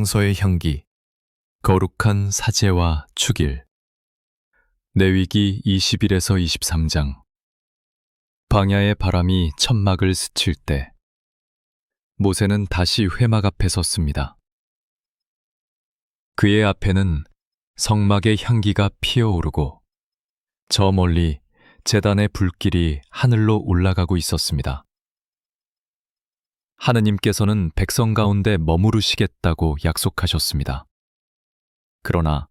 성서의 향기, 거룩한 사제와 축일. 내위기 20일에서 23장. 방야의 바람이 천막을 스칠 때, 모세는 다시 회막 앞에 섰습니다. 그의 앞에는 성막의 향기가 피어오르고, 저 멀리 재단의 불길이 하늘로 올라가고 있었습니다. 하느님께서는 백성 가운데 머무르시겠다고 약속하셨습니다. 그러나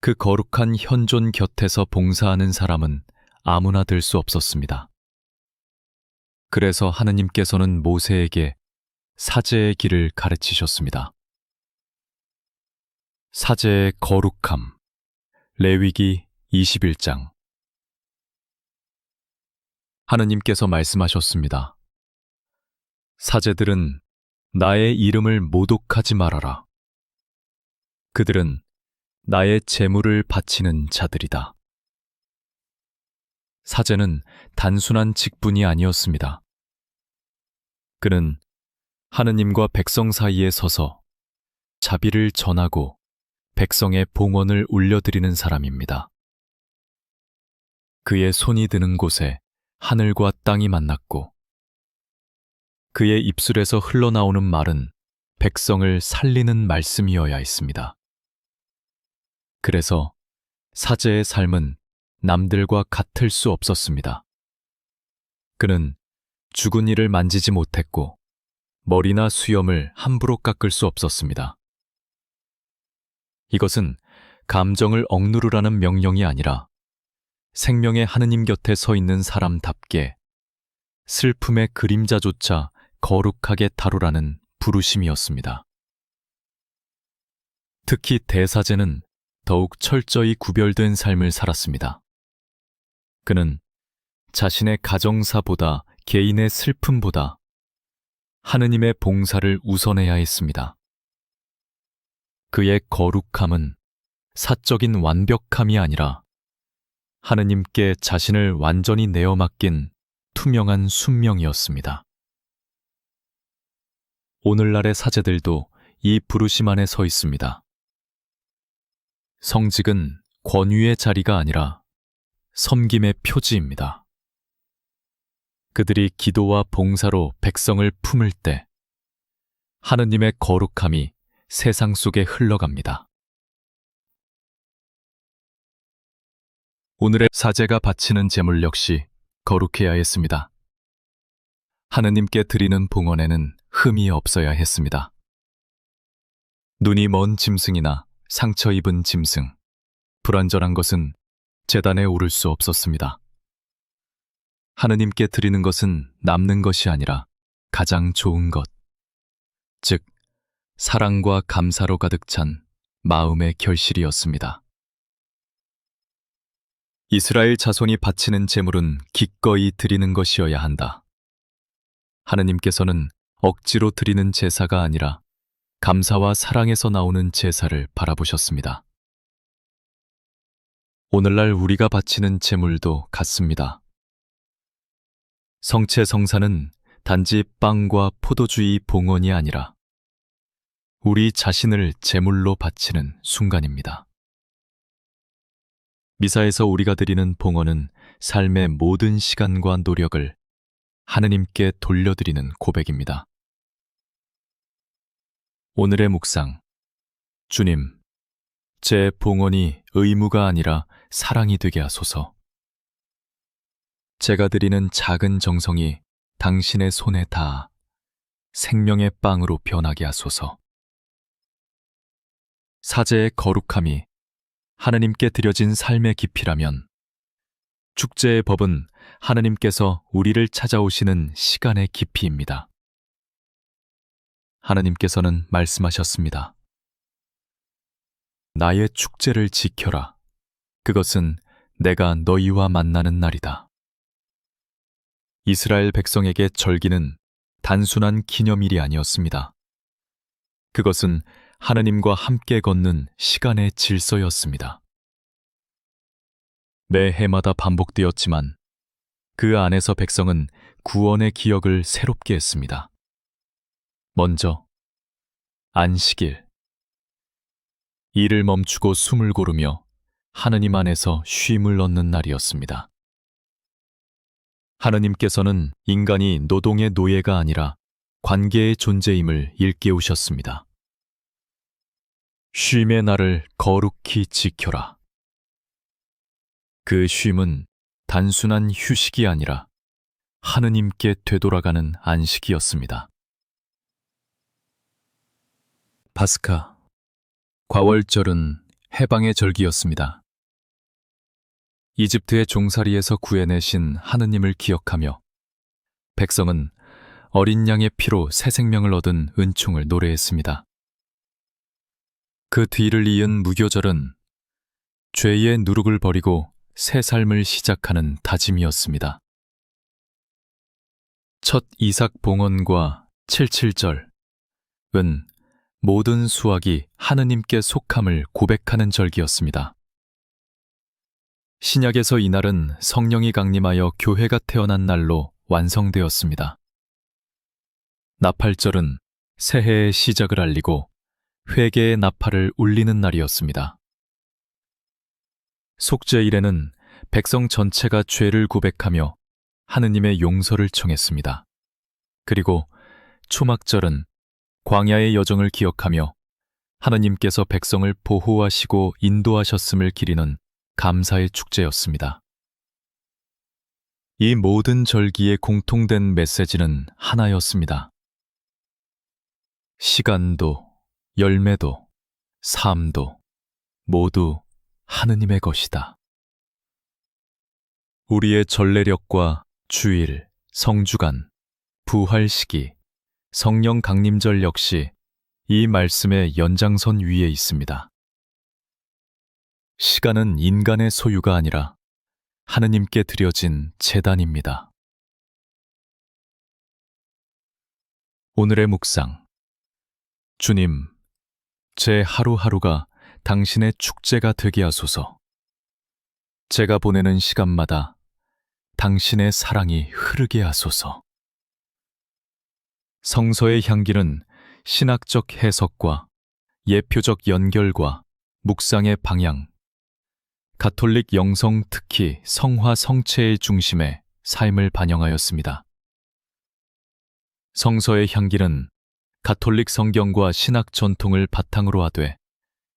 그 거룩한 현존 곁에서 봉사하는 사람은 아무나 될 수 없었습니다. 그래서 하느님께서는 모세에게 사제의 길을 가르치셨습니다. 사제의 거룩함. 레위기 21장. 하느님께서 말씀하셨습니다. 사제들은 나의 이름을 모독하지 말아라. 그들은 나의 재물을 바치는 자들이다. 사제는 단순한 직분이 아니었습니다. 그는 하느님과 백성 사이에 서서 자비를 전하고 백성의 봉헌을 올려드리는 사람입니다. 그의 손이 드는 곳에 하늘과 땅이 만났고 그의 입술에서 흘러나오는 말은 백성을 살리는 말씀이어야 했습니다. 그래서 사제의 삶은 남들과 같을 수 없었습니다. 그는 죽은 이를 만지지 못했고 머리나 수염을 함부로 깎을 수 없었습니다. 이것은 감정을 억누르라는 명령이 아니라 생명의 하느님 곁에 서 있는 사람답게 슬픔의 그림자조차 거룩하게 다루라는 부르심이었습니다. 특히 대사제는 더욱 철저히 구별된 삶을 살았습니다. 그는 자신의 가정사보다 개인의 슬픔보다 하느님의 봉사를 우선해야 했습니다. 그의 거룩함은 사적인 완벽함이 아니라 하느님께 자신을 완전히 내어 맡긴 투명한 순명이었습니다. 오늘날의 사제들도 이 부르심 안에 서 있습니다. 성직은 권위의 자리가 아니라 섬김의 표지입니다. 그들이 기도와 봉사로 백성을 품을 때 하느님의 거룩함이 세상 속에 흘러갑니다. 오늘의 사제가 바치는 제물 역시 거룩해야 했습니다. 하느님께 드리는 봉헌에는 흠이 없어야 했습니다. 눈이 먼 짐승이나 상처 입은 짐승, 불완전한 것은 재단에 오를 수 없었습니다. 하느님께 드리는 것은 남는 것이 아니라 가장 좋은 것, 즉, 사랑과 감사로 가득 찬 마음의 결실이었습니다. 이스라엘 자손이 바치는 제물은 기꺼이 드리는 것이어야 한다. 하느님께서는 억지로 드리는 제사가 아니라 감사와 사랑에서 나오는 제사를 바라보셨습니다. 오늘날 우리가 바치는 제물도 같습니다. 성체 성사는 단지 빵과 포도주의 봉헌이 아니라 우리 자신을 제물로 바치는 순간입니다. 미사에서 우리가 드리는 봉헌은 삶의 모든 시간과 노력을 하느님께 돌려드리는 고백입니다. 오늘의 묵상. 주님, 제 봉헌이 의무가 아니라 사랑이 되게 하소서. 제가 드리는 작은 정성이 당신의 손에 닿아 생명의 빵으로 변하게 하소서. 사제의 거룩함이 하느님께 드려진 삶의 깊이라면 축제의 법은 하느님께서 우리를 찾아오시는 시간의 깊이입니다. 하느님께서는 말씀하셨습니다. 나의 축제를 지켜라. 그것은 내가 너희와 만나는 날이다. 이스라엘 백성에게 절기는 단순한 기념일이 아니었습니다. 그것은 하느님과 함께 걷는 시간의 질서였습니다. 매 해마다 반복되었지만 그 안에서 백성은 구원의 기억을 새롭게 했습니다. 먼저 안식일 일을 멈추고 숨을 고르며 하느님 안에서 쉼을 얻는 날이었습니다. 하느님께서는 인간이 노동의 노예가 아니라 관계의 존재임을 일깨우셨습니다. 쉼의 날을 거룩히 지켜라. 그 쉼은 단순한 휴식이 아니라 하느님께 되돌아가는 안식이었습니다. 파스카 과월절은 해방의 절기였습니다. 이집트의 종살이에서 구해내신 하느님을 기억하며 백성은 어린 양의 피로 새 생명을 얻은 은총을 노래했습니다. 그 뒤를 이은 무교절은 죄의 누룩을 버리고 새 삶을 시작하는 다짐이었습니다. 첫 이삭 봉헌과 칠칠절은 모든 수확이 하느님께 속함을 고백하는 절기였습니다. 신약에서 이날은 성령이 강림하여 교회가 태어난 날로 완성되었습니다. 나팔절은 새해의 시작을 알리고 회개의 나팔을 울리는 날이었습니다. 속죄 일에는 백성 전체가 죄를 고백하며 하느님의 용서를 청했습니다. 그리고 초막절은 광야의 여정을 기억하며 하느님께서 백성을 보호하시고 인도하셨음을 기리는 감사의 축제였습니다. 이 모든 절기의 공통된 메시지는 하나였습니다. 시간도, 열매도, 삶도 모두 하느님의 것이다. 우리의 전례력과 주일, 성주간, 부활 시기, 성령 강림절 역시 이 말씀의 연장선 위에 있습니다. 시간은 인간의 소유가 아니라 하느님께 드려진 재단입니다. 오늘의 묵상. 주님, 제 하루하루가 당신의 축제가 되게 하소서. 제가 보내는 시간마다 당신의 사랑이 흐르게 하소서. 성서의 향기는 신학적 해석과 예표적 연결과 묵상의 방향, 가톨릭 영성 특히 성화 성체의 중심에 삶을 반영하였습니다. 성서의 향기는 가톨릭 성경과 신학 전통을 바탕으로 하되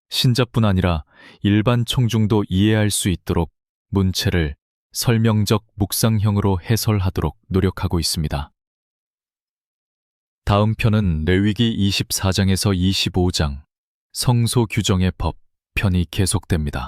신자뿐 아니라 일반 청중도 이해할 수 있도록 문체를 설명적 묵상형으로 해설하도록 노력하고 있습니다. 다음 편은 레위기 24장에서 25장 성소 규정의 법 편이 계속됩니다.